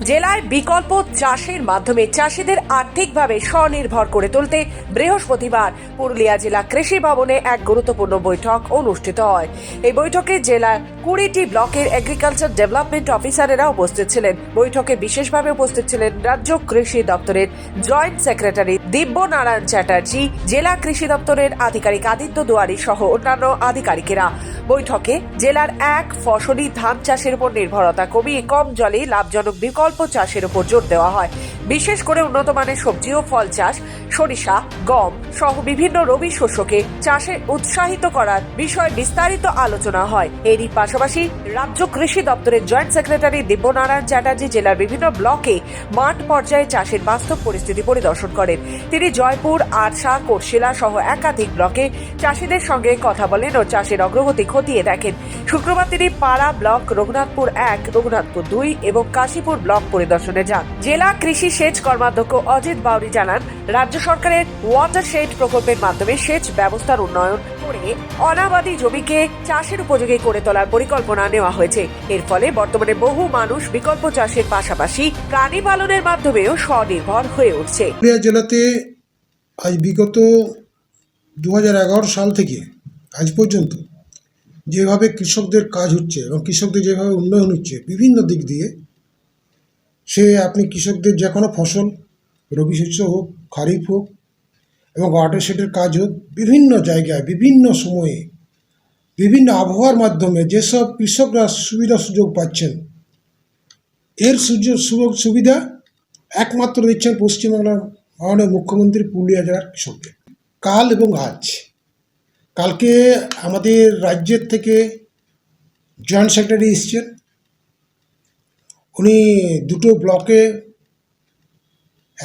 জেলায় বিকল্প চাষের মাধ্যমে চাষিদের আর্থিকভাবে স্বনির্ভর করে তুলতে বৃহস্পতিবার পুরুলিয়া জেলা কৃষি ভবনে এক গুরুত্বপূর্ণ বৈঠক অনুষ্ঠিত হয়। এই বৈঠকে জেলার কুড়িটি ব্লকের এগ্রিকালচার ডেভেলপমেন্ট অফিসারেরা উপস্থিত ছিলেন। বৈঠকে বিশেষভাবে উপস্থিত ছিলেন রাজ্য কৃষি দপ্তরের জয়েন্ট সেক্রেটারি দিব্য নারায়ণ চ্যাটার্জি, জেলা কৃষি দপ্তরের আধিকারিক আদিত্য দুয়ারি সহ অন্যান্য আধিকারিকেরা। বৈঠকে জেলার এক ফসলি ধান চাষের উপর নির্ভরতা কমিয়ে কম জলে লাভজনক বিকল্প চাষের উপর জোর দেওয়া হয়। বিশেষ করে উন্নত মানের সবজি ও ফল চাষ, সরিষা, গম সহ বিভিন্ন রবি শস্যকে চাষে উৎসাহিত করার বিষয়ে বিস্তারিত আলোচনা হয়। এরই পাশাপাশি রাজ্য কৃষি দপ্তরের জয়েন্ট সেক্রেটারি দিব্যনারায়ণ চ্যাটার্জি জেলার বিভিন্ন ব্লকে মাঠ পর্যায়ে চাষের বাস্তব পরিস্থিতি পরিদর্শন করেন। তিনি জয়পুর, আরসা, কোটশিলা সহ একাধিক ব্লকে চাষিদের সঙ্গে কথা বলেন ও চাষের অগ্রগতি খতিয়ে দেখেন। শুক্রবার তিনি পাড়া ব্লক রঘুনাথপুর এক, রঘুনাথপুর দুই এবং কাশীপুর ব্লক পরিদর্শনে যান। জেলা কৃষি সেচ কর্মাধ্যক্ষ অজিত বাউরি জানান, রাজ্য সরকারের ওয়াটার শেড প্রকল্পের মাধ্যমে সেচ ব্যবস্থার উন্নয়ন করে অনাবাদী জমিকে চাষের উপযোগী করে তোলার পরিকল্পনা নেওয়া হয়েছে। এর ফলে বর্তমানে বহু মানুষ বিকল্প চাষের পাশাপাশি প্রাণী পালনের মাধ্যমেও স্বনির্ভর হয়ে উঠছে। জেলাতে আজ বিগত দু সাল থেকে, আজ পর্যন্ত যেভাবে কৃষকদের কাজ হচ্ছে এবং কৃষকদের যেভাবে উন্নয়ন হচ্ছে বিভিন্ন দিক দিয়ে, সে আপনি কৃষকদের যে কোনো ফসল, রবি শস্য হোক, খারিফ হোক এবং ওয়াটার শেডের কাজ হোক, বিভিন্ন জায়গায়, বিভিন্ন সময়ে, বিভিন্ন আবহাওয়ার মাধ্যমে যেসব কৃষকরা সুবিধা সুযোগ পাচ্ছেন, এর সুযোগ সুযোগ সুবিধা একমাত্র দিচ্ছেন পশ্চিমবাংলার মাননীয় মুখ্যমন্ত্রী পুরুলিয়া জেলার কৃষকদের। কাল এবং আজ। কালকে আমাদের রাজ্যের থেকে জয়েন্ট সেক্রেটারি এসছেন। উনি দুটো ব্লকে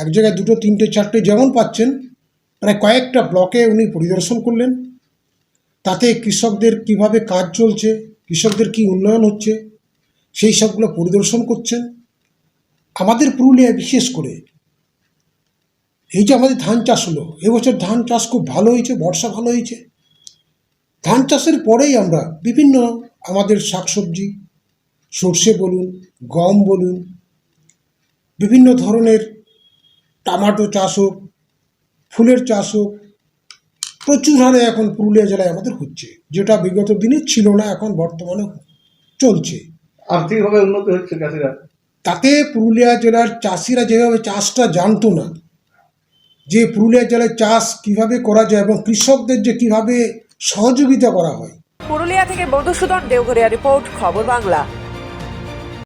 এক জায়গায় দুটো, তিনটে, চারটে যেমন পাচ্ছেন, প্রায় কয়েকটা ব্লকে উনি পরিদর্শন করলেন। তাতে কৃষকদের কীভাবে কাজ চলছে, কৃষকদের কি উন্নয়ন হচ্ছে, সেই সবগুলো পরিদর্শন করছেন। আমাদের পুরুলিয়ায় বিশেষ করে, এই যে আমাদের ধান চাষ হলো, এবছর ধান চাষ খুব ভালো হয়েছে, বর্ষা ভালো হয়েছে। ধান চাষের পরেই আমরা বিভিন্ন আমাদের শাকসবজি সর্ষে বলুন গম বলুন বিভিন্ন ধরনের টমাটো চাষ হোক ফুলের চাষ হোক প্রচুর হারে এখন পুরুলিয়া জেলায় আমাদের হচ্ছে যেটা বিগত দিনে ছিল না এখন বর্তমানে চলছে। আর্থিকভাবে উন্নতি হচ্ছে চাষিরা। তাতে পুরুলিয়া জেলার চাষিরা যেভাবে চাষটা জানতো না যে পুরুলিয়া জেলায় চাষ কীভাবে করা যায় এবং কৃষকদের যে কীভাবে সহযোগিতা করা হয়। পুরুলিয়া থেকে মধুসূদন দেওঘরিয়া রিপোর্ট খবর বাংলা।